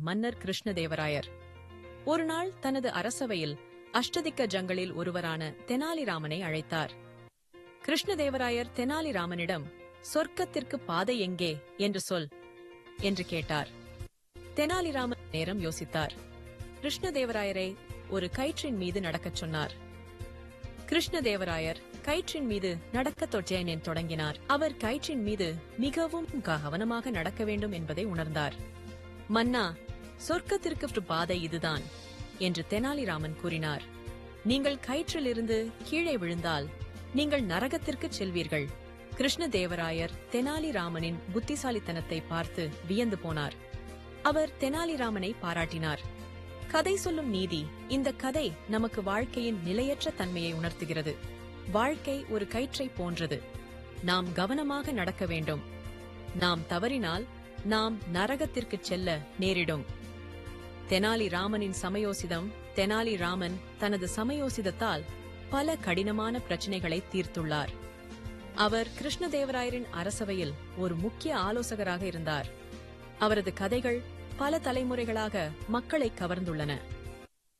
மன்னர் கிருஷ்ணதேவராயர். ஒரு நாள் தனது அரசவையில் அஷ்டதிக்க ஜங்களில் ஒருவரான தெனாலிராமனை அழைத்தார். கிருஷ்ணதேவராயர் தெனாலிராமனிடம் சொர்க்கத்திற்கு பாதை எங்கே என்று சொல் என்று கேட்டார். தெனாலிராமன் நேரம் யோசித்தார். கிருஷ்ணதேவராயரை ஒரு கயிற்றின் மீது நடக்கச் சொன்னார். கிருஷ்ணதேவராயர் கயிற்றின் மீது நடக்கத் தொச்சேனேன் தொடங்கினார். அவர் கயிற்றின் மீது மிகவும் கவனமாக நடக்க வேண்டும் என்பதை உணர்ந்தார். மன்னா சொர்க்கத்திற்கு பாதை இதுதான் என்று தெனாலிராமன் கூறினார். நீங்கள் கயிற்றிலிருந்து கீழே விழுந்தால் நீங்கள் நரகத்திற்கு செல்வீர்கள். கிருஷ்ணதேவராயர் தெனாலிராமனின் புத்திசாலித்தனத்தை பார்த்து வியந்து போனார். அவர் தெனாலிராமனை பாராட்டினார். கதை சொல்லும் நீதி இந்த கதை நமக்கு வாழ்க்கையின் நிலையற்ற தன்மையை உணர்த்துகிறது. வாழ்க்கை ஒரு கயிற்றை போன்றது. நாம் கவனமாக நடக்க வேண்டும். நாம் தவறினால் நாம் நரகத்திற்கு செல்ல நேரிடும். தெனாலி ராமனின் சமயோசிதம் தெனாலி ராமன் தனது சமயோசிதத்தால் பல கடினமான பிரச்சனைகளை தீர்த்துள்ளார். அவர் கிருஷ்ணதேவராயரின் அரசவையில் ஒரு முக்கிய ஆலோசகராக இருந்தார். அவரது கதைகள் பல தலைமுறைகளாக மக்களை கவர்ந்துள்ளன.